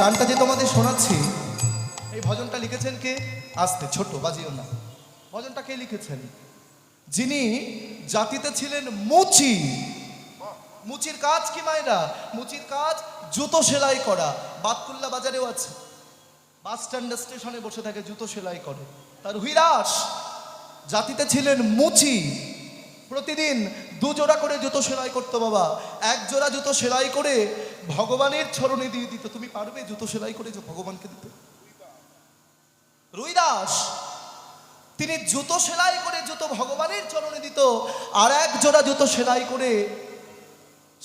গানটা যে তোমাদের শোনাচ্ছি, এই ভজনটা লিখেছেন কে? আস্তে, ছোট, বাজিও না। ভজনটা কে লিখেছেন? যিনি জাতিতে ছিলেন মুচি। মুচির কাজ কি মায়েরা? মুচির কাজ জুতো সেলাই করা। বাতকুল্লা বাজারেও আছে। বাস স্ট্যান্ড স্টেশনে বসে থাকে, জুতো সেলাই করে। তার হুইরাস, জাতিতে ছিলেন মুচি। প্রতিদিন দু জোড়া করে জুতো সেলাই করতো বাবা। এক জোড়া জুতো সেলাই করে ভগবানের চরণে দিয়ে দিত। তুমি পারবে জুতো সেলাই করে যে ভগবানকে দিতে? রুইদাস, তিনি জুতো সেলাই করে জুতো ভগবানের চরণে দিত আর এক জোড়া জুতো সেলাই করে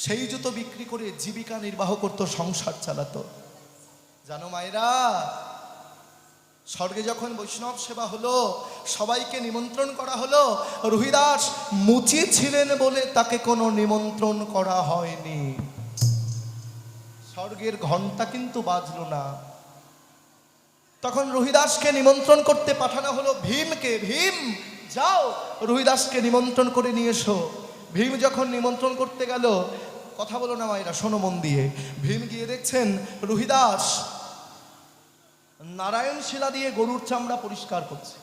সেই জুতো বিক্রি করে জীবিকা নির্বাহ করত, সংসার চালাতো। জানো মায়েরা স্বর্গে যখন বৈষ্ণব সেবা হলো, সবাইকে নিমন্ত্রণ করা হলো, রুহিদাস মুচি ছিলেন বলে তাকে কোনো নিমন্ত্রণ করা হয়নি। স্বর্গের ঘণ্টা কিন্তু বাজলো না। তখন রুহিদাসকে নিমন্ত্রণ করতে পাঠানো হলো, ভীমকে, ভীম, যাও, রুহিদাসকে নিমন্ত্রণ করে নিয়ে এসো। ভীম যখন নিমন্ত্রণ করতে গেল, কথা বলো না মায়েরা, শোনো মন দিয়ে। ভীম গিয়ে দেখছেন, রুহিদাস নারায়ণ শিলা দিয়ে গরুর চামড়া পরিষ্কার করছে।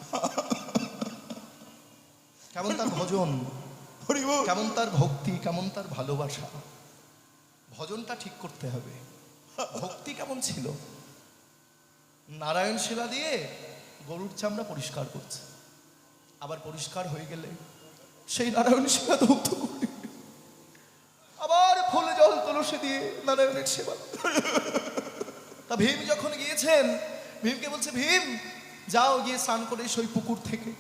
কেমন তার ভজন? কেমন তার ভক্তি? কেমন তার ভালোবাসা? ভজনটা ঠিক করতে হবে। ভক্তি কেমন ছিল? নারায়ণ শিলা দিয়ে গরুর চামড়া পরিষ্কার করছে। আবার পরিষ্কার হয়ে গেলে সেই নারায়ণ শিলা ধৌত করে। আবার ফুল জল তুলসী দিয়ে নারায়ণের সেবা। তা ভীম যখন গিয়েছেন ভীমকে বলছে, ভীম, যাও গিয়ে স্নান করে এসো ওই পুকুর থেকে।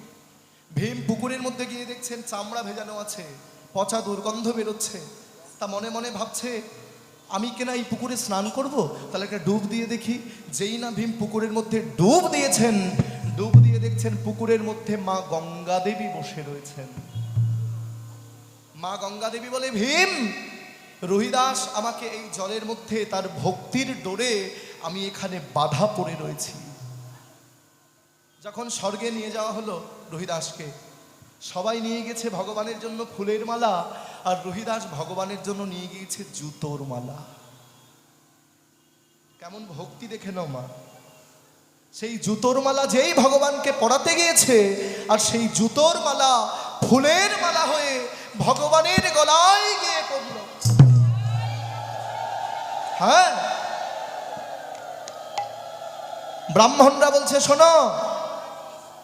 ভীম পুকুরের মধ্যে গিয়ে দেখছেন চামড়া ভেজানো আছে, পচা দুর্গন্ধ বেরোচ্ছে। তা মনে মনে ভাবছে, আমি কেনা এই পুকুরে স্নান করব? তাহলে একটা ডুব দিয়ে দেখি। যেই না ভীম পুকুরের মধ্যে ডুব দিয়েছেন, ডুব দিয়ে দেখছেন পুকুরের মধ্যে মা গঙ্গা দেবী বসে রয়েছেন। মা গঙ্গা দেবী বলে, ভীম, রুহিদাস আমাকে এই জলের মধ্যে তার ভক্তির ডোরে আমি এখানে বাধা পড়ে রয়েছি। যখন স্বর্গে নিয়ে যাওয়া হলো রুহিদাসকে, সবাই নিয়ে গেছে ভগবানের জন্য ফুলের মালা, আর রুহিদাস ভগবানের জন্য নিয়ে গিয়েছে জুতোর মালা। কেমন ভক্তি দেখে নাও মা। সেই জুতোর মালা যেই ভগবানকে পড়াতে গিয়েছে, আর সেই জুতোর মালা ফুলের মালা হয়ে ভগবানের গলায় গিয়ে পড়ল। হ্যাঁ? ব্রাহ্মণরা বলছে, শোনো,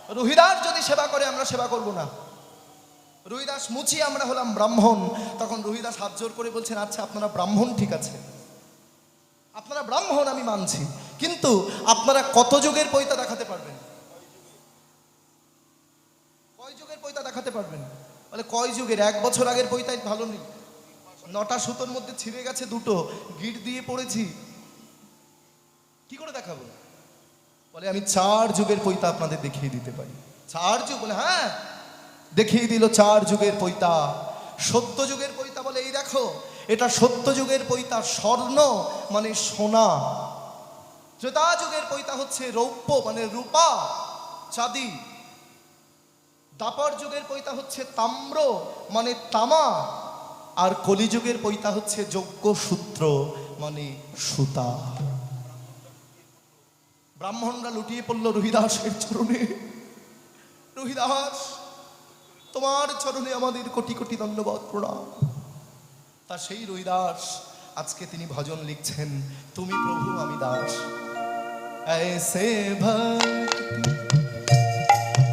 রুহিদাস যদি সেবা করে, আমরা সেবা করব না। রুহিদাস মুচি, আমরা হলাম ব্রাহ্মণ। তখন রুহিদাস হাত জোর করে বলছেন আচ্ছা আপনারা ব্রাহ্মণ ঠিক আছে। আপনারা ব্রাহ্মণ, আমি মানছি। কিন্তু আপনারা কত যুগের পৈতা দেখাতে পারবেন? কয় যুগের পৈতা দেখাতে পারবেন? বলে, কয় যুগের? এক বছর আগের পৈতাই ভালো নেই। নটা সুতোর মধ্যে ছিঁড়ে গেছে দুটো। গিট দিয়ে পড়েছি। কি করে দেখাবো? বলে, আমি চার যুগের পৈতা আপনাদের দেখিয়ে দিতে পারি। চার যুগ বলে হ্যাঁ দেখিয়ে দিল চার যুগের পৈতা। সত্য যুগের পৈতা বলে, এই দেখো, এটা সত্য যুগের পৈতা স্বর্ণ মানে সোনা। ত্রেতা যুগের পৈতা হচ্ছে রৌপ্য মানে রূপা, চাঁদি। দাপর যুগের পৈতা হচ্ছে তাম্র মানে তামা। আর কলিযুগের পৈতা হচ্ছে যজ্ঞ সূত্র মানে সুতা। ব্রাহ্মণরা লুটিয়ে পড়ল রুহিদাসের চরণে রুহিদাস তোমার চরণে আমাদের কোটি কোটি ধন্যবাদ প্রণাম তা সেই রুহিদাস আজকে তিনি ভজন লিখছেন তুমি প্রভু আমি দাস ऐसे भक्ति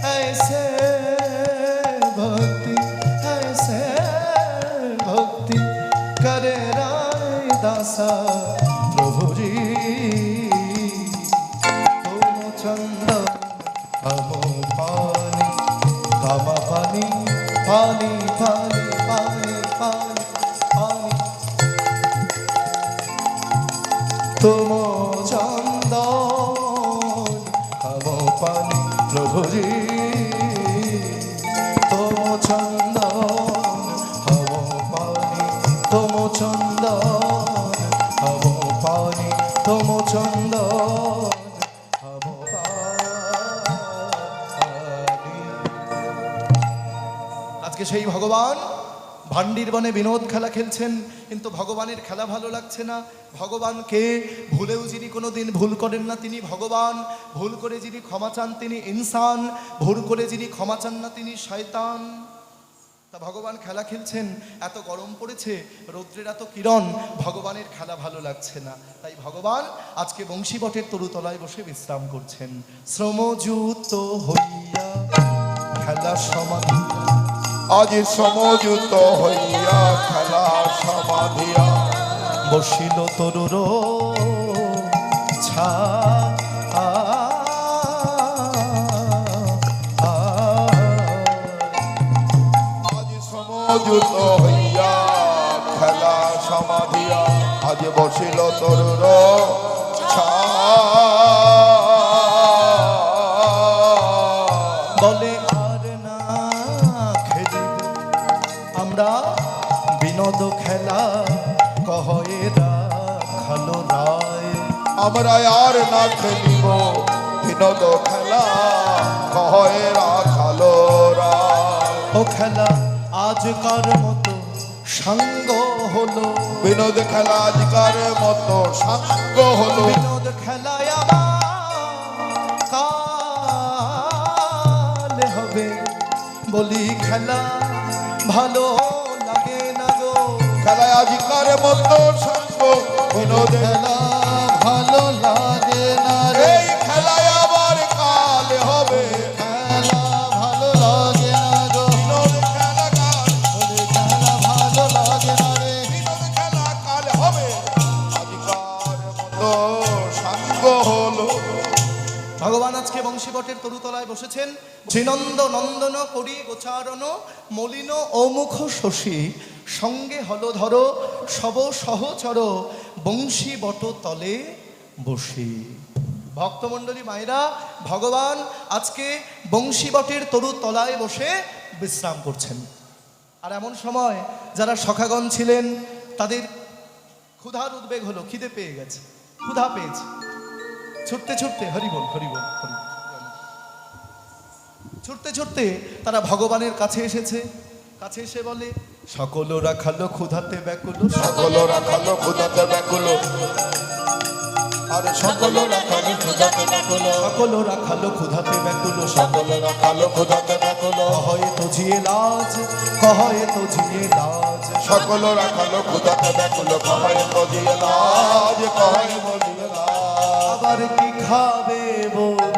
ऐसे भक्ति ऐसे भक्ति करे राय दासा পানি পানি পানি পানি পানি। পানি তোমো চন্দ তব পানি প্রভুজি। তোমো চন্দ সেই ভগবান। ভান্ডির বনে বিনোদ খেলা খেলছেন, কিন্তু ভগবানের খেলা ভালো লাগছে না। ভগবানকে ভুলেও যিনি কোনো দিন ভুল করেন না তিনি ভগবান। ভুল করে যিনি ক্ষমা চান তিনি ইনসান। ভুল করে যিনি ক্ষমা চান না তিনি শয়তান। তা ভগবান খেলা খেলছেন, এত গরম পড়েছে, রৌদ্রের এত কিরণ, ভগবানের খেলা ভালো লাগছে না। তাই ভগবান আজকে বংশীবটের তরুতলায় বসে বিশ্রাম করছেন। শ্রমযুক্ত হইয়া খেলা সমাধি আজ সমযুত হইয়া খেলা সমাধিয়া। বসিল তরুর ছা আজ সমযুত হইয়া খেলা সমাধিয়া। আজ বসিল তরুর আমরা আর না খেলিব বিনোদ খেলা কহে রাখালো ও খেলা আজকার মতো সঙ্গ হলো। বিনোদ খেলা আজকার মতো সাঙ্গ হলো। বিনোদ খেলায় কাল হবে। বলি খেলা ভালো লাগে না গো। খেলায় আজকার মতো সাঙ্গ বিনোদ খেলা ভালো লাগে না রে। খেলায় আবার কাল হবে। খেলা ভালো লাগে না গো। খেলা কাল। খেলা ভালো লাগে না রে। খেলা কাল হবে। আজকার মতো সাঙ্গ হলো। ভগবান আজকে বংশীবটের তরুতলায় বসেছেন। শ্রীনন্দ নন্দন করি গোচারণ মলিন অমুখ শশী। সঙ্গে হলধর সব সহচর বংশী বট তলে বসে। ভক্তমণ্ডলী মায়েরা, ভগবান আজকে বংশীবটের তরু তলায় বসে বিশ্রাম করছেন। আর এমন সময় যারা সখাগণ ছিলেন, তাদের ক্ষুধার উদ্বেগ হলো, খিদে পেয়ে গেছে, ক্ষুধা পেয়েছে। ছুটতে ছুটতে হরি বল হরি। ছুটতে ছুটতে তারা ভগবানের কাছে এসেছে, কাছে এসে বলে সকল রাখালো ক্ষুধাতে ব্যাকুল। সকল রাখালো ক্ষুদাতে ব্যাকুল। আরে সকল রাখালো ক্ষুদাতে ব্যাকুল। সকল রাখালো ক্ষুধাতে ব্যাকুল। সকল রাখালো ক্ষুদাতে ব্যাকুল। কহয়ে তো জিয়ে লাজ কহয়ে তো জিয়ে লাজ। সকল রাখালো ক্ষুদাতে ব্যাকুল। কহায় মজিয়ে লাজ কহায় মজিয়ে লাজ। আবার কি খাবে বলি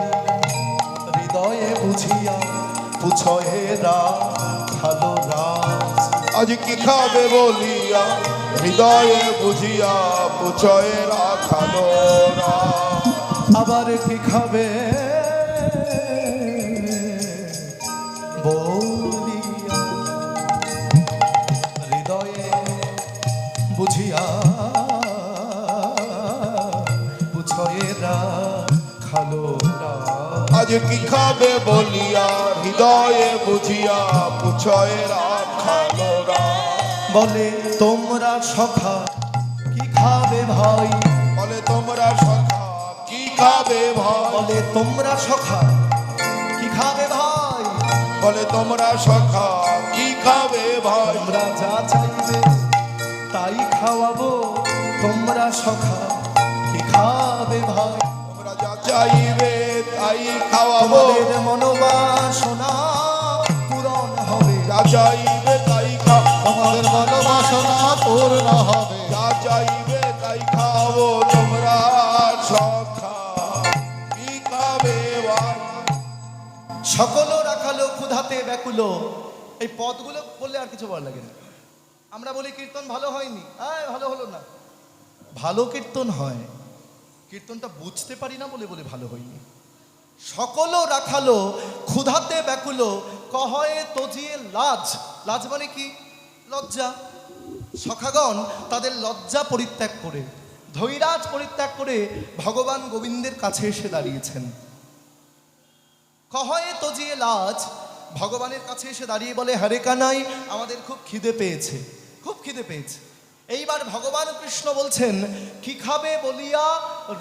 হৃদয়ে বুঝিয়া পুছয়ে রা খালো আজ কি খাবে বলিয়া? হৃদয়ে বুঝিয়া পুছয়ে রাখালো আবার কি খাবে? বলিয়া। হৃদয়ে বুঝিয়া খালো আজ কি খাবে বলিয়া? হৃদয়ে বুঝিয়া পুছয়ে বলে তোমরা সখা কি খাবে ভাই? বলে তোমরা সখা কি খাবে ভাই? বলে তোমরা সখা কি খাবে ভাই? বলে তোমরা সখা কি খাবে ভাই? তোমরা যা চাইবে তাই খাওয়াবো। তোমরা সখা কি খাবে ভাই? তোমরা যা চাইবে তাই খাওয়াবো। তোমাদের সকল রাখালো, ক্ষুধাতে ব্যাকুলো। এই পদগুলো বললে আর কিছু ভালো লাগে না। আমরা বলি, কীর্তন ভালো হয়নি। আয়, ভালো হলো না। ভালো কীর্তন হয়, কীর্তনটা বুঝতে পারি না বলে বলে ভালো হয়নি। সকল রাখালো, ক্ষুধাতে ব্যাকুলো, কহয়ে তজিয়ে লাজ। লাজ মানে কি? লজ্জা। সখাগণ তাদের লজ্জা পরিত্যাগ করে, ধৈরাজ পরিত্যাগ করে ভগবান গোবিন্দের কাছে এসে দাঁড়িয়েছেন। কহয়ে তজিয়ে লাজ। ভগবানের কাছে এসে দাঁড়িয়ে বলে, হরে কানাই, আমাদের খুব খিদে পেয়েছে, খুব খিদে পেয়েছে। এইবার ভগবান কৃষ্ণ বলছেন, কি খাবে বলিয়া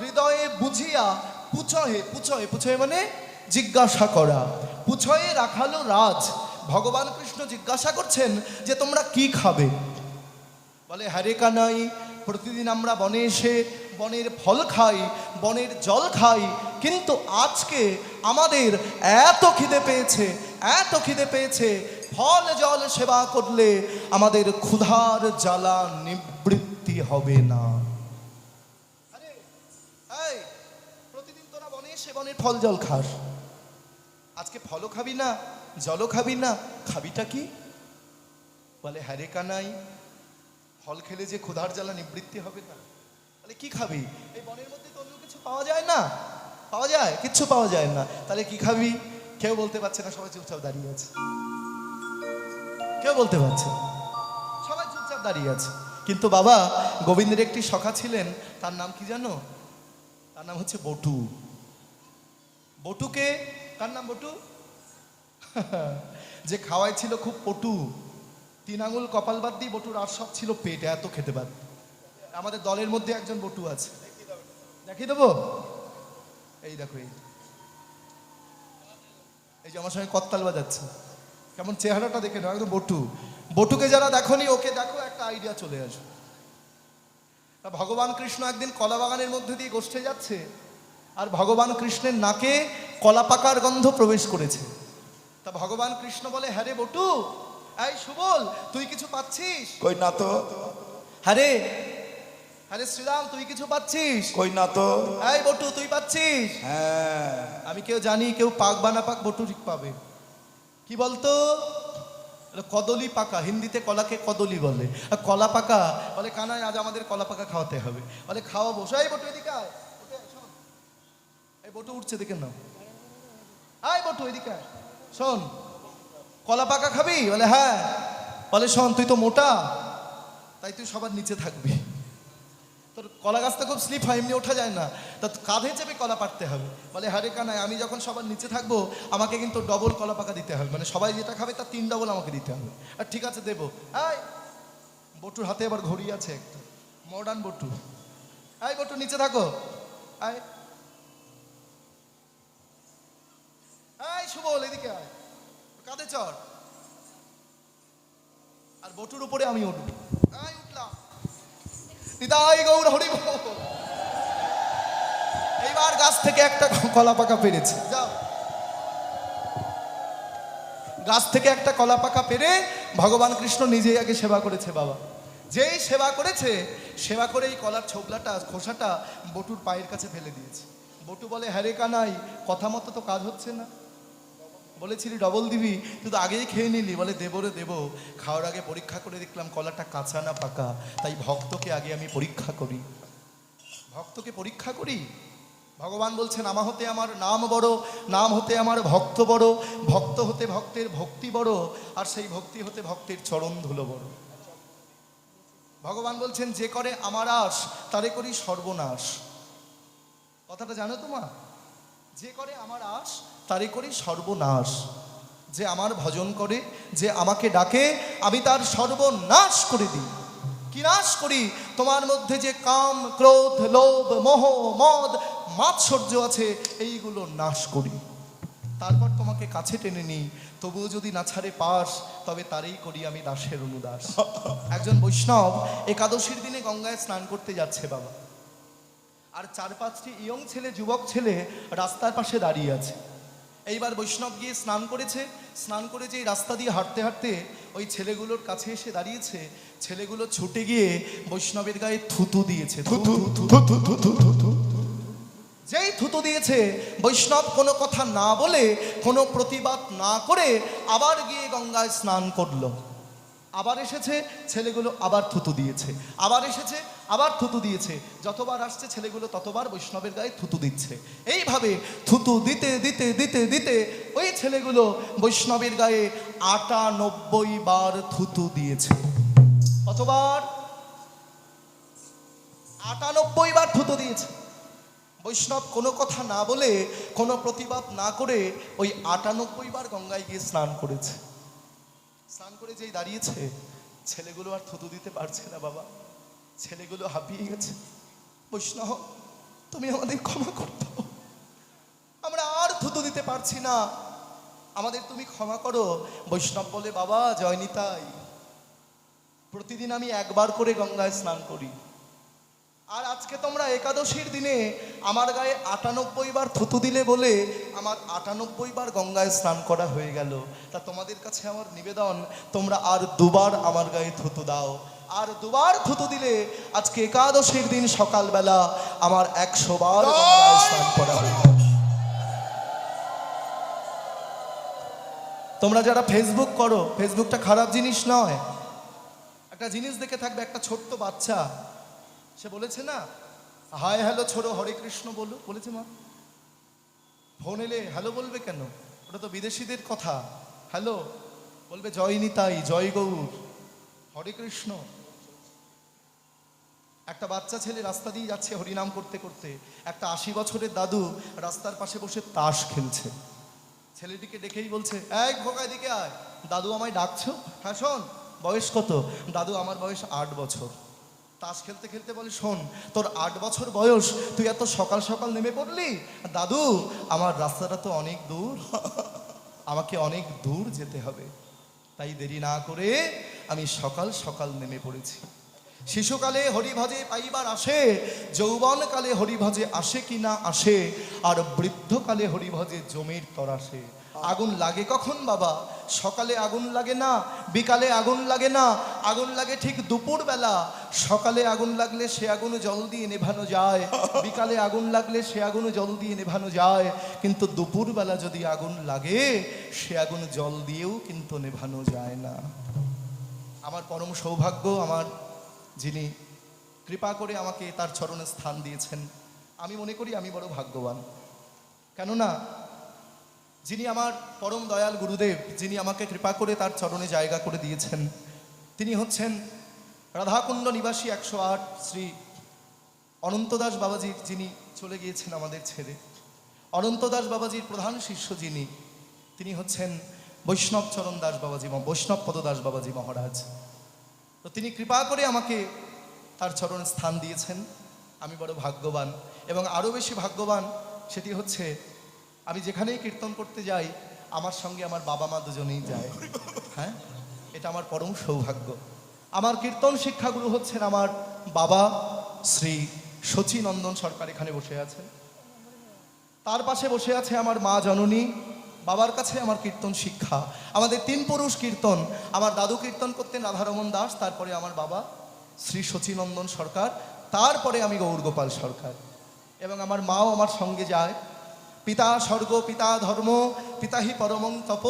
হৃদয়ে বুঝিয়া পুছয়ে পুছয়ে পুছয়ে মানে জিজ্ঞাসা করা পুছয়ে রাখালো রাজ। ভগবান কৃষ্ণ জিজ্ঞাসা করছেন যে, তোমরা কি খাবে? বলে হ্যারে কানাই, প্রতিদিন আমরা বনে এসে বনের ফল খাই, বনের জল খাই, কিন্তু আজকে আমাদের এত খিদে পেয়েছে, এত খিদে পেয়েছে, ফল জল সেবা করলে আমাদের ক্ষুধার জ্বালা নিবৃত্তি হবে না। প্রতিদিন তোরা বনে এসে বনের ফল জল খাস। আজকে ফলও খাবি না, জলও খাবি না, খাবিটা কি? বলে হ্যারে কানাই, ফল খেলে যে ক্ষুধার জ্বালা নিবৃত্তি হবে না। তাহলে কি খাবি? এই বনের মধ্যে তো অন্য কিছু পাওয়া যায় না। পাওয়া যায়? কিচ্ছু পাওয়া যায় না। তাহলে কি খাবি? কেউ বলতে পারছে না, সবাই চুপচাপ দাঁড়িয়ে আছে। কেউ বলতে পারছে সবাই চুপচাপ দাঁড়িয়ে আছে। কিন্তু বাবা, গোবিন্দের একটি সখা ছিলেন, তার নাম কি জানো? তার নাম হচ্ছে বটু। বটুকে, কার নাম বটু? যে খাওয়াই ছিল খুব পটু। তিন আঙুল কপাল বাদ দিয়ে বটুর আর সব ছিল পেট, এত খেতে পারত। আমাদের দলের মধ্যে একজন বটু আছে। দেখিয়ে দেবো? এই দেখো এই। এই যে আমার সঙ্গে কত্তাল বাজাচ্ছে। কেমন চেহারাটা দেখে নাও একদম বটু। বটুকে যারা দেখনি ওকে দেখো একটা আইডিয়া চলে আসবে। তা ভগবান কৃষ্ণ একদিন কলা বাগানের মধ্যে দিয়ে গোষ্ঠে যাচ্ছে আর ভগবান কৃষ্ণের নাকে কলা পাকার গন্ধ প্রবেশ করেছে। তা ভগবান কৃষ্ণ বলে হ্যাঁ রে বটু এই সুবল তুই কিছু পাচ্ছিস? কই না তো। হ্যাঁ রে হ্যাঁ শ্রীরাম তুই কিছু পাচ্ছিস? কই না তো। এই বটু তুই পাচ্ছিস? হ্যাঁ। আমি কেউ জানি কেউ পাক বা না পাক বটু ঠিক পাবে। কি বলতো? কদলি পাকা হিন্দিতে কলাকে কদলি বলে। আর কলা পাকা বলে কানায় আজ আমাদের কলা পাকা খাওয়াতে হবে। বলে খাওয়াবো। এই বটু এদিকে আয়। এই বটু উঠছে দেখে নাও। আয় বটু এদিকে। শোন কলা পাকা খাবি? বলে হ্যাঁ। বলে শোন তুই তো মোটা। তাই তুই সবার নিচে থাকবি। তোর কলা গাছটা খুব স্লিপ হয়, এমনি ওঠা যায় না। তা কাঁধে চেপে কলা পাড়তে হবে। বলে হারে কানায় আমি যখন সবার নিচে থাকব, আমাকে কিন্তু ডবল কলা পাকা দিতে হবে। মানে সবাই যেটা খাবে, তার তিন ডবল আমাকে দিতে হবে। আর ঠিক আছে, দেবো। আয় বটুর হাতে আবার ঘড়ি আছে একটা। মডার্ন বটু। আয় বটু, নিচে থাকো। আয় আয় সুবল, এদিকে আয়। কাঁধে চড়। আর বটুর উপরে আমি উঠবো। আয় উঠলাম। নিতাই গৌর হরি। এইবার গাছ থেকে একটা কলা পাকা পেরেছে। গাছ থেকে একটা কলা পাকা পেরে ভগবান কৃষ্ণ নিজেই আগে সেবা করেছে বাবা। যেই সেবা করেছে, সেবা করে এই কলার ছোবলাটা, খোসাটা বটুর পায়ের কাছে ফেলে দিয়েছে। বটু বলে হ্যারে কানাই, কথা মতো তো কাজ হচ্ছে না। বলেছিলি ডবল দিবি? তুই তো আগেই খেয়ে নিলি। বলে, দেবো রে, দেবো। খাওয়ার আগে পরীক্ষা করে দেখলাম কলাটা কাঁচা না পাকা। তাই ভক্তকে আগে আমি পরীক্ষা করি। ভক্তকে পরীক্ষা করি? ভগবান বলছেন, আমা হতে আমার নাম বড়, নাম হতে আমার ভক্ত বড়, ভক্ত হতে ভক্তের ভক্তি বড়, আর সেই ভক্তি হতে ভক্তের চরণ ধুলো বড়। ভগবান বলছেন, যে করে আমার আস তারে করি সর্বনাশ। কথাটা জানো তো মা যে করে আমার আশ তারে করি সর্বনাশ। যে আমার ভজন করে, যে আমাকে ডাকে, আমি তার সর্বনাশ করে দিই। কি নাশ করি? তোমার মধ্যে যে কাম, ক্রোধ, লোভ, মোহ, মদ, মাৎসর্য আছে, এইগুলো নাশ করি। তারপর তোমাকে কাছে টেনে নিই। তবুও যদি না ছাড়ে পাস তবে তারই করি আমি দাসের অনুদাস। একজন বৈষ্ণব একাদশীর দিনে গঙ্গায় স্নান করতে যাচ্ছে বাবা। আর চার পাঁচটি ইয়ং ছেলে যুবক ছেলে রাস্তার পাশে দাঁড়িয়ে আছে এইবার বৈষ্ণব গিয়ে স্নান করেছে স্নান করে যে রাস্তা দিয়ে হাঁটতে হাঁটতে ওই ছেলেগুলোর কাছে এসে দাঁড়িয়েছে ছেলেগুলো ছুটে গিয়ে বৈষ্ণবের গায়ে থুতু দিয়েছে যেই থুতু দিয়েছে বৈষ্ণব কোনো কথা না বলে কোনো প্রতিবাদ না করে আবার গিয়ে গঙ্গায় স্নান করল আবার এসেছে, ছেলেগুলো আবার থুতু দিয়েছে। আবার এসেছে, আবার থুতু দিয়েছে। যতবার আসছে ছেলেগুলো, ততবার বৈষ্ণবের গায়ে থুতু দিচ্ছে। এইভাবে থুতু দিতে দিতে দিতে দিতে ওই ছেলেগুলো বৈষ্ণবের গায়ে আটানব্বই বার থুতু দিয়েছে। কতবার? আটানব্বই বার থুতু দিয়েছে। বৈষ্ণব কোনো কথা না বলে, কোনো প্রতিবাদ না করে ওই আটানব্বই বার গঙ্গায় গিয়ে স্নান করেছে। স্নান করে যেই দাঁড়িয়েছে, ছেলেগুলো আর থুতু দিতে পারছে না বাবা। ছেলেগুলো হাঁপিয়ে গেছে। বৈষ্ণব, তুমি আমাদের ক্ষমা করতে আমরা আর থুতু দিতে পারছি না। আমাদের তুমি ক্ষমা করো। বৈষ্ণব বলে, বাবা জয়নিতাই প্রতিদিন আমি একবার করে গঙ্গায় স্নান করি। আর আজকে তোমরা একাদশীর দিনে আমার গায়ে আটানব্বই বার থুতু দিলে বলে আমার আটানব্বই বার গঙ্গায় স্নান করা হয়ে গেল। তা তোমাদের কাছে আমার নিবেদন, তোমরা আর দুবার আমার গায়ে থুতু দাও। আর দুবার থুতু দিলে আজকে একাদশীর দিন সকালবেলা আমার একশো বার গঙ্গায় স্নান করা হয়ে গেল। তোমরা যারা ফেসবুক করো ফেসবুকটা খারাপ জিনিস নয়। একটা জিনিস দেখে থাকবে, একটা ছোট্ট বাচ্চা। সে বলেছে না হাই হ্যালো ছোড়ো হরে কৃষ্ণ বলো বলেছে মা। ফোন এলে হ্যালো বলবে কেন? ওটা তো বিদেশিদের কথা। হ্যালো, বলবে, জয় নিতাই, জয় গৌর হরে কৃষ্ণ একটা বাচ্চা ছেলে রাস্তা দিয়ে যাচ্ছে হরিনাম করতে করতে। একটা আশি বছরের দাদু রাস্তার পাশে বসে তাস খেলছে। ছেলেটিকে দেখেই বলছে এক ভোগায় দিকে আয়। দাদু আমায় ডাকছো? হ্যাঁ শোন, বয়স কত? দাদু, আমার বয়স আট বছর। তাস খেলতে খেলতে বলি, শোন, তোর আট বছর বয়স, তুই এত সকাল সকাল নেমে পড়লি? দাদু, আমার রাস্তাটা তো অনেক দূর। আমাকে অনেক দূর যেতে হবে। তাই দেরি না করে আমি সকাল সকাল নেমে পড়েছি। শিশুকালে হরিভজে পাইবার আসে, যৌবনকালে হরিভজে আসে কি না আসে, আর বৃদ্ধকালে হরিভজে জমির তরাসে আগুন লাগে কখন বাবা? সকালে আগুন লাগে না, বিকালে আগুন লাগে না, আগুন লাগে ঠিক দুপুর বেলা সকালে আগুন লাগলে সে আগুন জল দিয়ে নেভানো যায়, বিকালে আগুন লাগলে সে আগুন জল দিয়ে নেভানো যায়। কিন্তু দুপুর বেলা যদি আগুন লাগে, সে আগুন জল দিয়েও কিন্তু নেভানো যায় না। আমার পরম সৌভাগ্য, আমার যিনি কৃপা করে আমাকে তার চরণে স্থান দিয়েছেন, আমি মনে করি আমি বড় ভাগ্যবান। কেননা যিনি আমার পরম দয়াল গুরুদেব, যিনি আমাকে কৃপা করে তার চরণে জায়গা করে দিয়েছেন। তিনি হচ্ছেন রাধাকুণ্ড নিবাসী একশো আট শ্রী অনন্তদাস বাবাজি, যিনি চলে গিয়েছেন আমাদের ছেড়ে। অনন্তদাস বাবাজির প্রধান শিষ্য যিনি, তিনি হচ্ছেন বৈষ্ণব চরণ দাস বাবাজি বৈষ্ণব পদদাস বাবাজি মহারাজ। তো তিনি কৃপা করে আমাকে তার চরণে স্থান দিয়েছেন। আমি বড় ভাগ্যবান এবং আরও বেশি ভাগ্যবান সেটি হচ্ছে আমি যেখানেই কীর্তন করতে যাই, আমার সঙ্গে আমার বাবা মা দুজনেই যায়। হ্যাঁ? এটা আমার পরম সৌভাগ্য। আমার কীর্তন শিক্ষাগুরু হচ্ছেন আমার বাবা শ্রী শচীনন্দন সরকার এখানে বসে আছেন। তার পাশে বসে আছে আমার মা জননী। বাবার কাছে আমার কীর্তন শিক্ষা। আমাদের তিন পুরুষ কীর্তন। আমার দাদু কীর্তন করতেন রাধারমন দাস, তারপরে আমার বাবা শ্রী শচীনন্দন সরকার, তারপরে আমি গৌরগোপাল সরকার। এবং আমার মাও আমার সঙ্গে যায়। পিতা স্বর্গ, পিতা ধর্ম পিতাহি পরমং তপ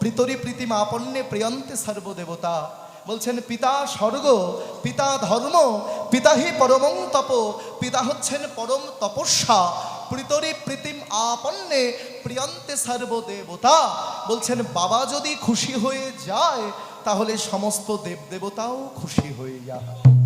প্রীতরি প্রীতিম আপন্নে প্রিয়ন্তে সর্বদেবতা। বলছেন, পিতা স্বর্গ, পিতা ধর্ম পিতাহি পরমং তপ, পিতা হচ্ছেন পরম তপস্যা প্রীতরি প্রীতিম আপন্নে প্রিয়ন্তে সর্বদেবতা। বলছেন, বাবা যদি খুশি হয়ে যায়, তাহলে সমস্ত দেবদেবতাও খুশি হয়ে যায়।